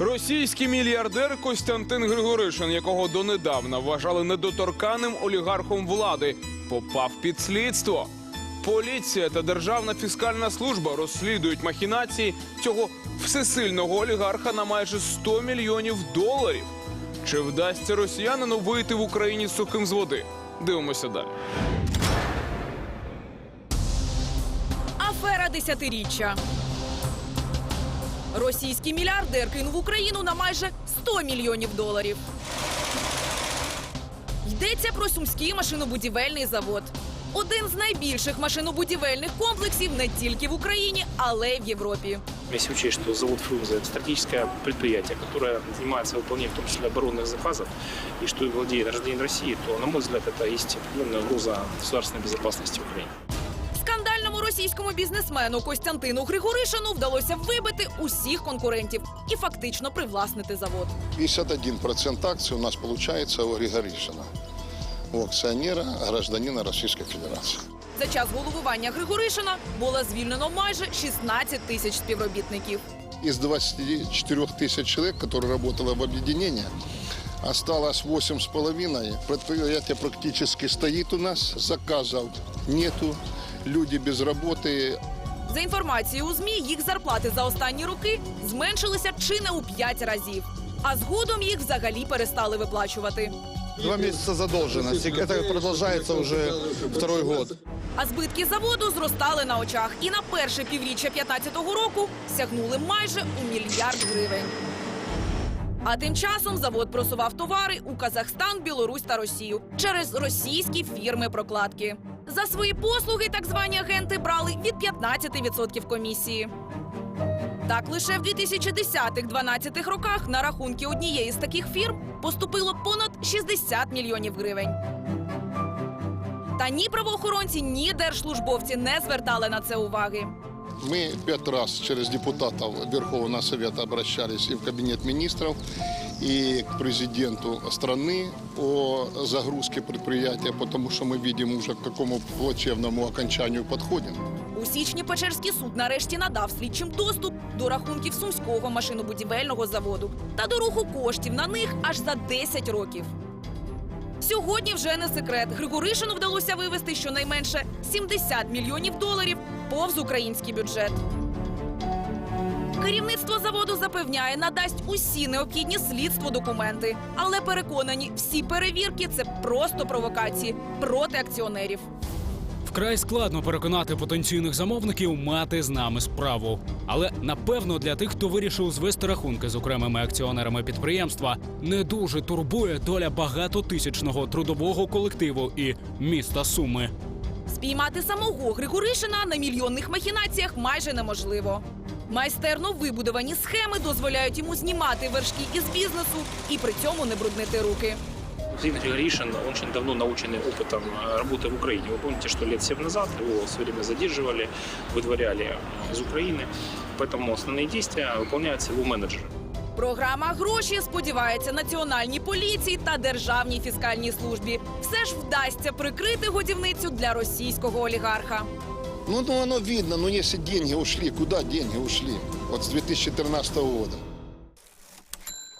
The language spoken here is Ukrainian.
Російський мільярдер Костянтин Григоришин, якого донедавна вважали недоторканним олігархом влади, попав під слідство. Поліція та Державна фіскальна служба розслідують махінації цього всесильного олігарха на майже 100 мільйонів доларів. Чи вдасться росіянину вийти в Україні сухим з води? Дивимося далі. Афера десятиріччя. Російський мільярдер кинув Україну на майже 100 мільйонів доларів. Йдеться про сумський машинобудівельний завод. Один з найбільших машинобудівельних комплексів не тільки в Україні, але й в Європі. Если учесть, что завод «Фрунзе» — это стратегическое предприятие, которое занимается выполнением в том числе оборонных заказов, и что и владеет гражданин России, то, на мой взгляд, это есть определенная угроза государственной безопасности Украины. Скандальному російському бізнесмену Костянтину Григоришину вдалося вибити усіх конкурентів і фактично привласнити завод. 51% акций у нас получается у Григоришина, у акционера, гражданина Российской Федерации. За час головування Григоришина було звільнено майже 16 тисяч співробітників. Из 24 тысяч человек, которые работало в объединении, осталось 8,5. Предприятие практически стоит у нас, заказов нету, люди без работы. За інформацією у змі, їх зарплати за останні роки зменшилися чи не у 5 разів. А згодом їх взагалі перестали виплачувати. Два месяца задолженности. Это продолжается уже второй год. А збитки заводу зростали на очах і на перше півріччя 15-го року сягнули майже у мільярд гривень. А тим часом завод просував товари у Казахстан, Білорусь та Росію через російські фірми прокладки. За свої послуги так звані агенти брали від 15% комісії. Так лише в 2010-12 роках на рахунки однієї з таких фірм поступило понад 60 мільйонів гривень. Та ні правоохоронці, ні держслужбовці не звертали на це уваги. Мы пять раз через депутатов Верховного Совета обращались и в Кабинет министров, и к президенту страны о загрузке предприятия, потому что мы видим уже к какому плачевному окончанию подходим. У січні Печерський суд нарешті надав слідчим доступ до рахунків сумського машинобудівельного заводу та до руху коштів на них аж за 10 років. Сьогодні вже не секрет. Григоришину вдалося вивести щонайменше 70 мільйонів доларів повз український бюджет. Керівництво заводу запевняє, надасть усі необхідні слідству документи, але переконані, всі перевірки це просто провокації проти акціонерів. Вкрай складно переконати потенційних замовників мати з нами справу. Але напевно для тих, хто вирішив звести рахунки з окремими акціонерами підприємства, не дуже турбує доля багатотисячного трудового колективу і міста Суми. Спіймати самого Григоришина на мільйонних махінаціях майже неможливо. Майстерно вибудовані схеми дозволяють йому знімати вершки із бізнесу і при цьому не бруднити руки. Владимир Григоришин очень давно наученный опытом э, работы в Украине. Вы помните, что лет 7 назад его все время задерживали, выдворяли э, из Украины. Поэтому основные действия выполняются его менеджеры. Програма гроші сподівається національній поліції та державній фіскальній службі. Все ж вдасться прикрити годівницю для російського олігарха. Ну, ну, оно видно, но если деньги ушли, куда деньги ушли? Вот с 2013 года.